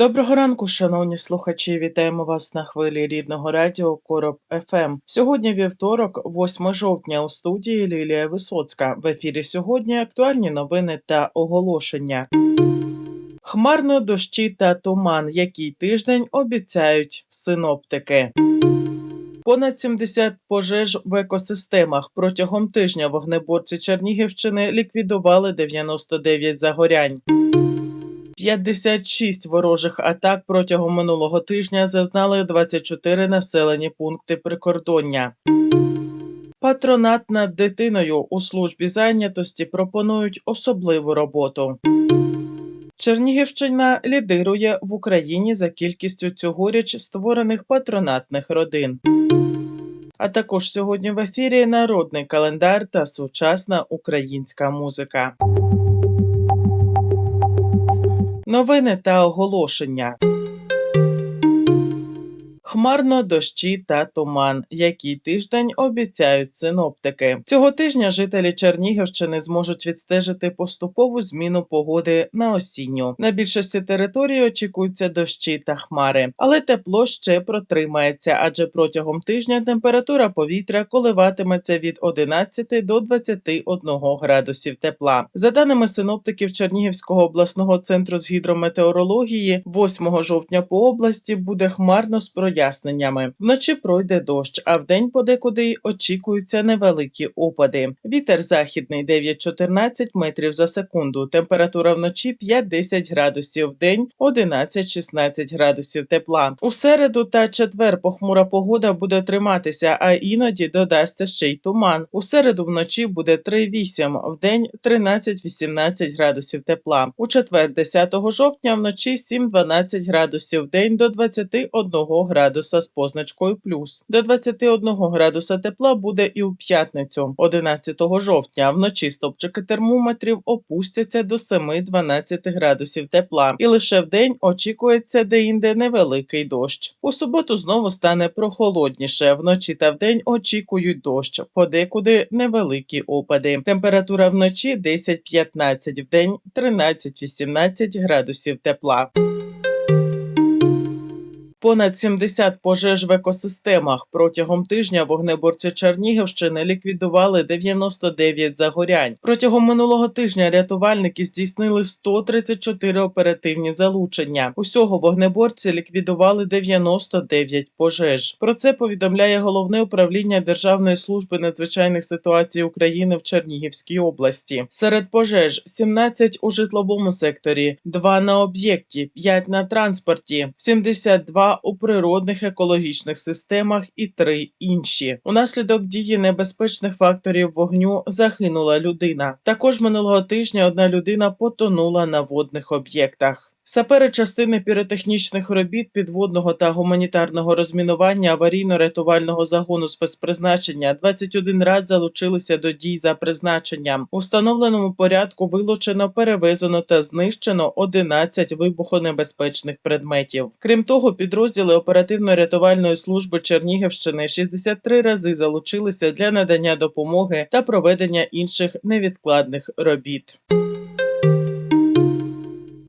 Доброго ранку, шановні слухачі. Вітаємо вас на хвилі рідного радіо Короб ФМ. Сьогодні вівторок, 8 жовтня, у студії Лілія Висоцька. В ефірі сьогодні актуальні новини та оголошення. Хмарно дощі та туман, який тиждень обіцяють синоптики. Понад 70 пожеж в екосистемах протягом тижня вогнеборці Чернігівщини ліквідували 99 загорянь. 56 ворожих атак протягом минулого тижня зазнали 24 населені пункти прикордоння. Патронат над дитиною у службі зайнятості пропонують особливу роботу. Чернігівщина лідирує в Україні за кількістю цьогоріч створених патронатних родин. А також сьогодні в ефірі народний календар та сучасна українська музика. Новини та оголошення. Хмарно дощі та туман, який тиждень обіцяють синоптики. Цього тижня жителі Чернігівщини зможуть відстежити поступову зміну погоди на осінню. На більшості території очікуються дощі та хмари, але тепло ще протримається, адже протягом тижня температура повітря коливатиметься від 11 до 21 градусів тепла. За даними синоптиків Чернігівського обласного центру з гідрометеорології, 8 жовтня по області буде хмарно з проясненнями. Вночі пройде дощ, а вдень подекуди очікуються невеликі опади. Вітер західний 9-14 метрів за секунду. Температура вночі 5-10 градусів, вдень 11-16 градусів тепла. У середу та четвер похмура погода буде триматися, а іноді додасться ще й туман. У середу вночі буде 3-8, вдень 13-18 градусів тепла. У четвер 10 жовтня вночі 7-12 градусів, вдень до 21 градуса з позначкою плюс. До 21 градуса тепла буде і у п'ятницю, 11 жовтня. Вночі стопчики термометрів опустяться до 7-12 градусів тепла, і лише вдень очікується деінде невеликий дощ. У суботу знову стане прохолодніше. Вночі та вдень очікують дощ, подекуди невеликі опади. Температура вночі 10-15, вдень 13-18 градусів тепла. Понад 70 пожеж в екосистемах протягом тижня вогнеборці Чернігівщини ліквідували 99 загорянь. Протягом минулого тижня рятувальники здійснили 134 оперативні залучення. Усього вогнеборці ліквідували 99 пожеж. Про це повідомляє головне управління Державної служби надзвичайних ситуацій України в Чернігівській області. Серед пожеж 17 у житловому секторі, 2 на об'єкті, 5 на транспорті, 72 у природних екологічних системах і три інші. Унаслідок дії небезпечних факторів вогню загинула людина. Також минулого тижня одна людина потонула на водних об'єктах. Сапери частини піротехнічних робіт підводного та гуманітарного розмінування аварійно-рятувального загону спецпризначення 21 раз залучилися до дій за призначенням. У встановленому порядку вилучено, перевезено та знищено 11 вибухонебезпечних предметів. Крім того, підрозділи оперативно-рятувальної служби Чернігівщини 63 рази залучилися для надання допомоги та проведення інших невідкладних робіт.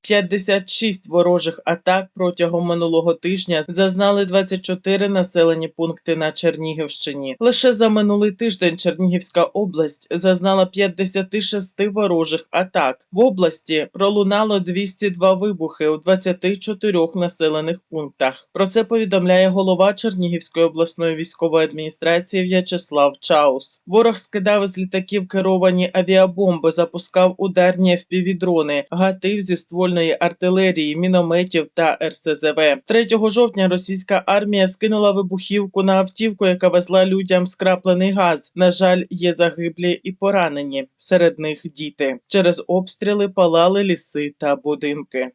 56 ворожих атак протягом минулого тижня зазнали 24 населені пункти на Чернігівщині. Лише за минулий тиждень Чернігівська область зазнала 56 ворожих атак. В області пролунало 202 вибухи у 24 населених пунктах. Про це повідомляє голова Чернігівської обласної військової адміністрації В'ячеслав Чаус. Ворог скидав з літаків керовані авіабомби, запускав ударні FPV-дрони, гатив зі стволів ствольної артилерії, мінометів та РСЗВ. 3 жовтня російська армія скинула вибухівку на автівку, яка везла людям скраплений газ. На жаль, є загиблі і поранені. Серед них діти. Через обстріли палали ліси та будинки.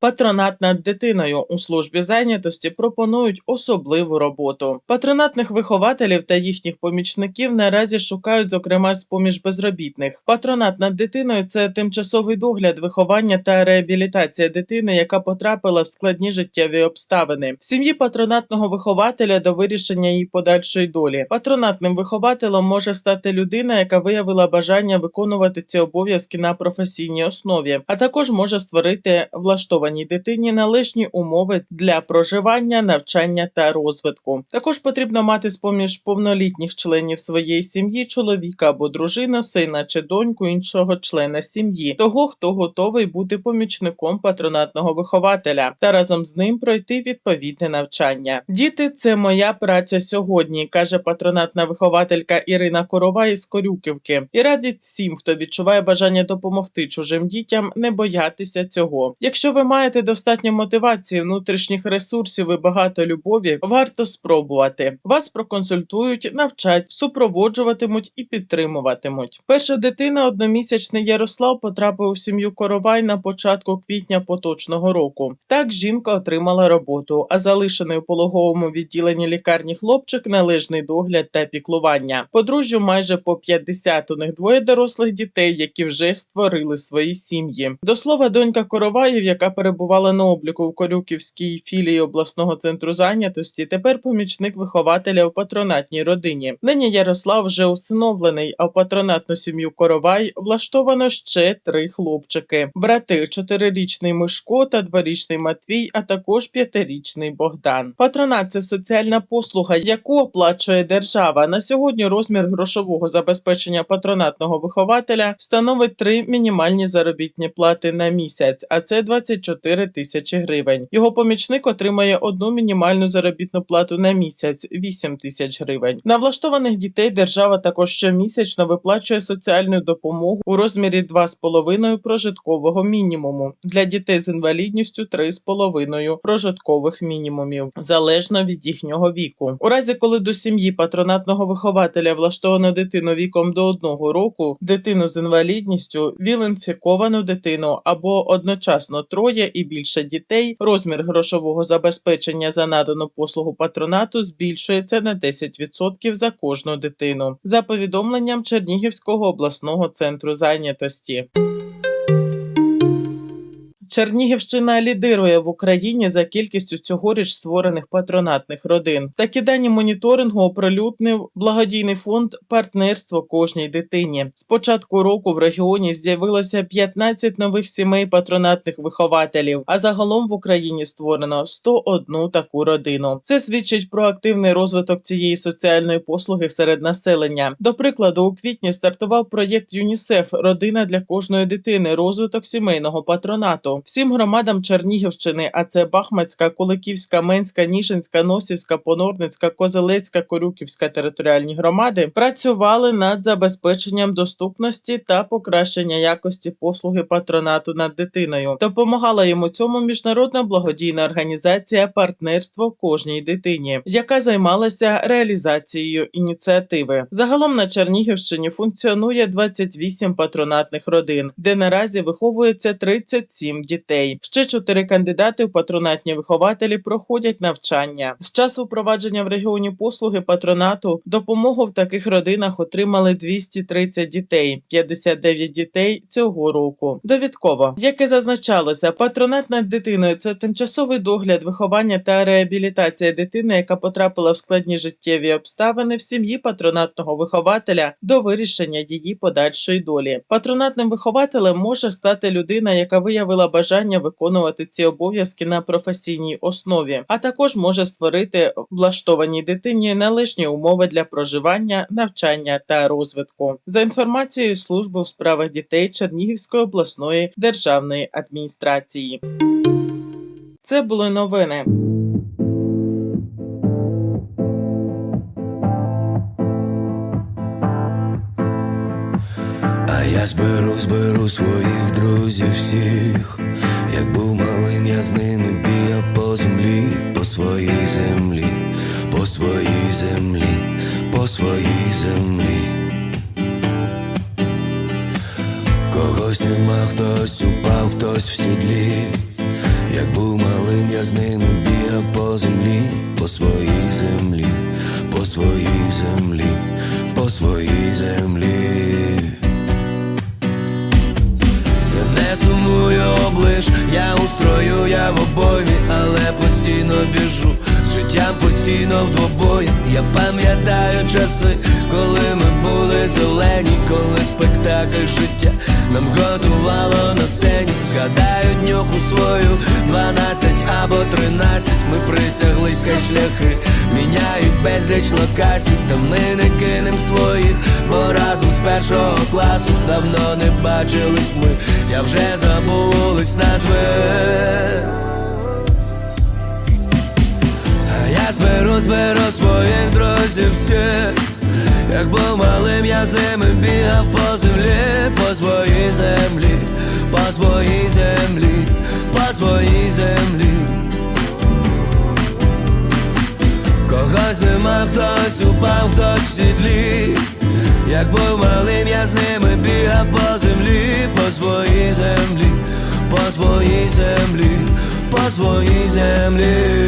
Патронат над дитиною у службі зайнятості пропонують особливу роботу. Патронатних вихователів та їхніх помічників наразі шукають, зокрема, з поміж безробітних. Патронат над дитиною це тимчасовий догляд, виховання та реабілітація дитини, яка потрапила в складні життєві обставини. В сім'ї патронатного вихователя до вирішення її подальшої долі. Патронатним вихователем може стати людина, яка виявила бажання виконувати ці обов'язки на професійній основі, а також може створити влаштовані дитині належні умови для проживання, навчання та розвитку. Також потрібно мати з поміж повнолітніх членів своєї сім'ї чоловіка або дружину, сина чи доньку іншого члена сім'ї, того хто готовий бути помічником патронатного вихователя, та разом з ним пройти відповідне навчання. Діти це моя праця сьогодні, каже патронатна вихователька Ірина Корова із Корюківки, і радить всім, хто відчуває бажання допомогти чужим дітям, не боятися цього. Якщо ви маєте достатньо мотивації, внутрішніх ресурсів і багато любові, варто спробувати. Вас проконсультують, навчать, супроводжуватимуть і підтримуватимуть. Перша дитина, одномісячний Ярослав, потрапив у сім'ю Коровай на початку квітня поточного року. Так жінка отримала роботу, а залишений у пологовому відділенні лікарні хлопчик належний догляд та піклування. Подружжю майже по 50, у них двоє дорослих дітей, які вже створили свої сім'ї. До слова, донька Короваєв, яка перебувала на обліку в Корюківській філії обласного центру зайнятості, тепер помічник вихователя у патронатній родині. Нині Ярослав вже усиновлений, а в патронатну сім'ю Коровай влаштовано ще три хлопчики: брати, чотирирічний Мишко та дворічний Матвій, а також п'ятирічний Богдан. Патронат це соціальна послуга, яку оплачує держава. На сьогодні розмір грошового забезпечення патронатного вихователя становить три мінімальні заробітні плати на місяць, а це 24 тисячі гривень. Його помічник отримає одну мінімальну заробітну плату на місяць 8 тисяч гривень. На влаштованих дітей держава також щомісячно виплачує соціальну допомогу у розмірі 2,5 прожиткового мінімуму для дітей з інвалідністю 3,5 прожиткових мінімумів залежно від їхнього віку. У разі, коли до сім'ї патронатного вихователя влаштовано дитину віком до одного року, дитину з інвалідністю, віл-інфіковану дитину або одночасно троє і більше дітей, розмір грошового забезпечення за надану послугу патронату збільшується на 10% за кожну дитину. За повідомленням Чернігівського обласного центру зайнятості. Чернігівщина лідирує в Україні за кількістю цьогоріч створених патронатних родин. Такі дані моніторингу оприлюднив благодійний фонд Партнерство кожній дитині. З початку року в регіоні з'явилося 15 нових сімей патронатних вихователів. А загалом в Україні створено 101 таку родину. Це свідчить про активний розвиток цієї соціальної послуги серед населення. До прикладу, у квітні стартував проєкт ЮНІСЕФ Родина для кожної дитини. Розвиток сімейного патронату. Всім громадам Чернігівщини, а це Бахмацька, Куликівська, Менська, Ніжинська, Носівська, Понорницька, Козелецька, Корюківська територіальні громади працювали над забезпеченням доступності та покращення якості послуги патронату над дитиною. Допомагала йому цьому міжнародна благодійна організація Партнерство кожній дитині, яка займалася реалізацією ініціативи. Загалом на Чернігівщині функціонує 28 патронатних родин, де наразі виховується 37 дітей. Ще чотири кандидати в патронатні вихователі проходять навчання. З часу впровадження в регіоні послуги патронату допомогу в таких родинах отримали 230 дітей, 59 дітей цього року. Довідково, як і зазначалося, патронат над дитиною це тимчасовий догляд, виховання та реабілітація дитини, яка потрапила в складні життєві обставини в сім'ї патронатного вихователя до вирішення її подальшої долі. Патронатним вихователем може стати людина, яка виявила бажання виконувати ці обов'язки на професійній основі, а також може створити влаштованій дитині належні умови для проживання, навчання та розвитку. За інформацією служби у справах дітей Чернігівської обласної державної адміністрації. Це були новини. Я зберу, зберу своїх друзів всіх. Як був малим, я з ними бігав по землі, по своїй землі, по своїй землі, по своїй землі. Когось нема, хтось упав, хтось в сідлі. Як був малим, я з ними бігав по землі, по своїй землі, по своїй землі, по своїй землі. Постійно в двобої. Я пам'ятаю часи, коли ми були зелені, коли спектакль життя нам готувало на сцені. Згадаю днюху свою 12 або 13 Ми присяглись, хай шляхи міняють безліч локацій, та ми не кинем своїх, бо разом з першого класу давно не бачились ми. Я вже забув вулиць назви. Я зберу, зберу своїх друзів всіх Як був малим, я з ними бігав по землі, по своїй землі, по своїй землі, по своїй землі. Когось нема, хтось упав, хтось в сідлі. Як був малим, я з ними бігав по землі, по своїй землі, по своїй землі, по своїй землі.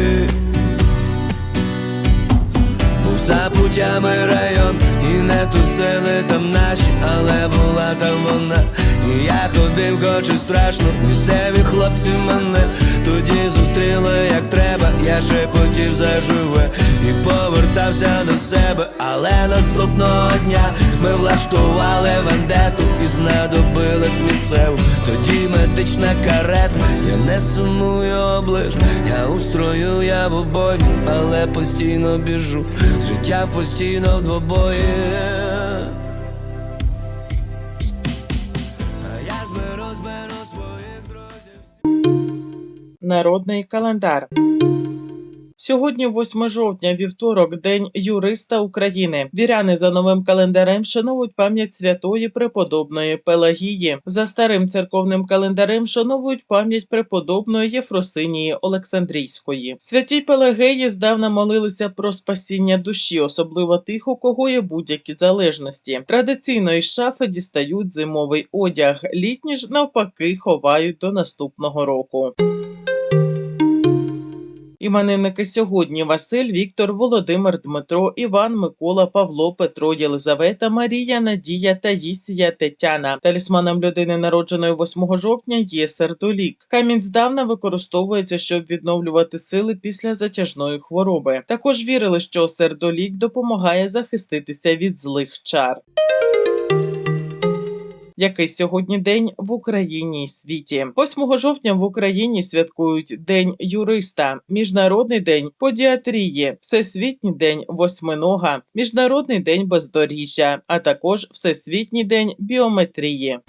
За путями район, і не тусили там наші, але була там вона. І я ходив, хоч і страшно, місцеві хлопці мене тоді зустріли, як треба, я шепотів заживе і повертався до себе, але наступного дня ми влаштували вендету і знадобилась місцеву. Тоді медична карета, я не сумую оближ, я у строю, я в обоймі, але постійно біжу, життя постійно в двобої. Народний календар. Сьогодні, 8 жовтня, вівторок, День юриста України. Віряни за новим календарем вшановують пам'ять святої преподобної Пелагії. За старим церковним календарем вшановують пам'ять преподобної Єфросинії Олександрійської. Святій Пелагеї здавна молилися про спасіння душі, особливо тих, у кого є будь-які залежності. Традиційно із шафи дістають зимовий одяг, літні ж навпаки ховають до наступного року. Іменинники сьогодні Василь, Віктор, Володимир, Дмитро, Іван, Микола, Павло, Петро, Єлизавета, Марія, Надія, Таїсія, Тетяна. Талісманом людини, народженої 8 жовтня, є сердолік. Камінь здавна використовується, щоб відновлювати сили після затяжної хвороби. Також вірили, що сердолік допомагає захиститися від злих чар. Який сьогодні день в Україні і світі? 8 жовтня в Україні святкують День юриста, Міжнародний день подіатрії, Всесвітній день восьминога, Міжнародний день бездоріжжя, а також Всесвітній день біометрії.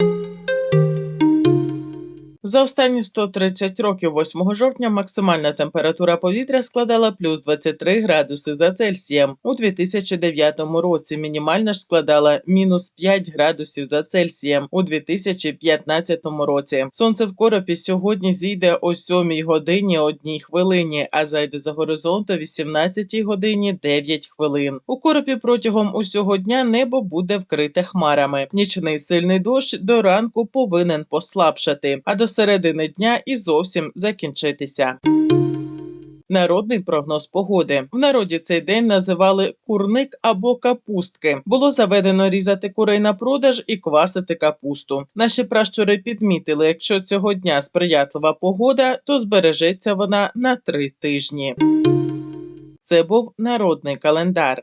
За останні 130 років 8 жовтня максимальна температура повітря складала плюс 23 градуси за Цельсієм. У 2009 році мінімальна ж складала мінус 5 градусів за Цельсієм у 2015 році. Сонце в коропі сьогодні зійде о 7 годині 1 хвилині, а зайде за горизонт о 18 годині 9 хвилин. У коропі протягом усього дня небо буде вкрите хмарами. Нічний сильний дощ до ранку повинен послабшати, а до середини дня і зовсім закінчитися. Народний прогноз погоди в народі цей день називали курник або капустки. Було заведено різати курей на продаж і квасити капусту. Наші пращури підмітили, якщо цього дня сприятлива погода, то збережеться вона на три тижні. Це був народний календар.